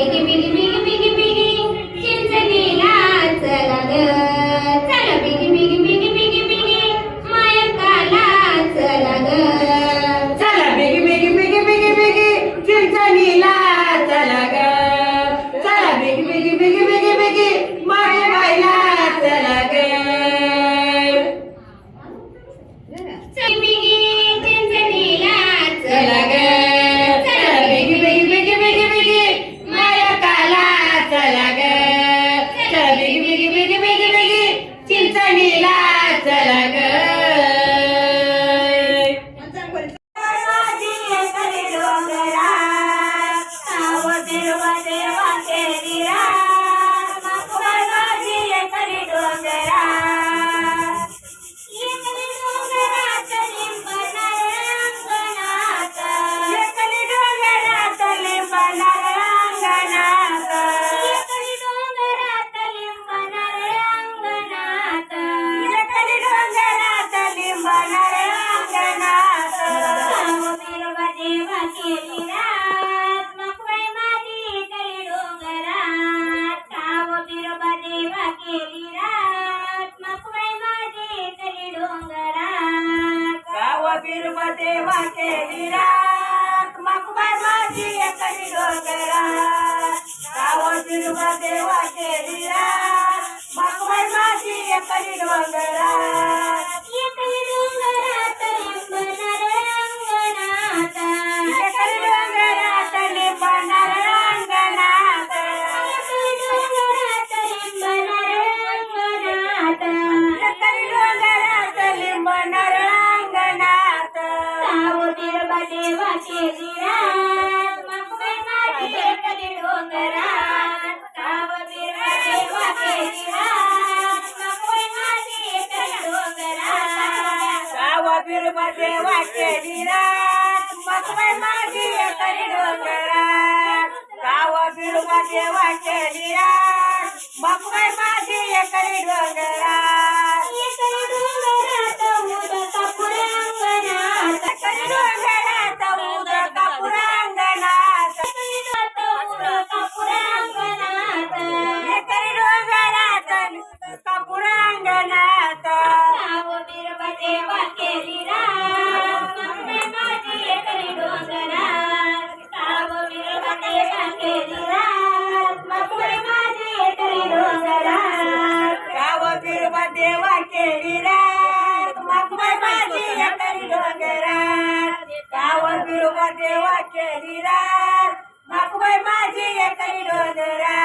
ATV देवा केली रात मकबाय माझी एकली डोंगरात. गाव बिरबा देवा गाव बिरबा देवा केली माझी एकली डोंगरात. गाव बिरबा देवा केली रात मकबाय माझी डोंगरात. देवा केली रामे माझी देवा केली रामे माझी एकरी डोंगरा साव देवा केली रामे माझी एकरी माझी एकरी डोंगरा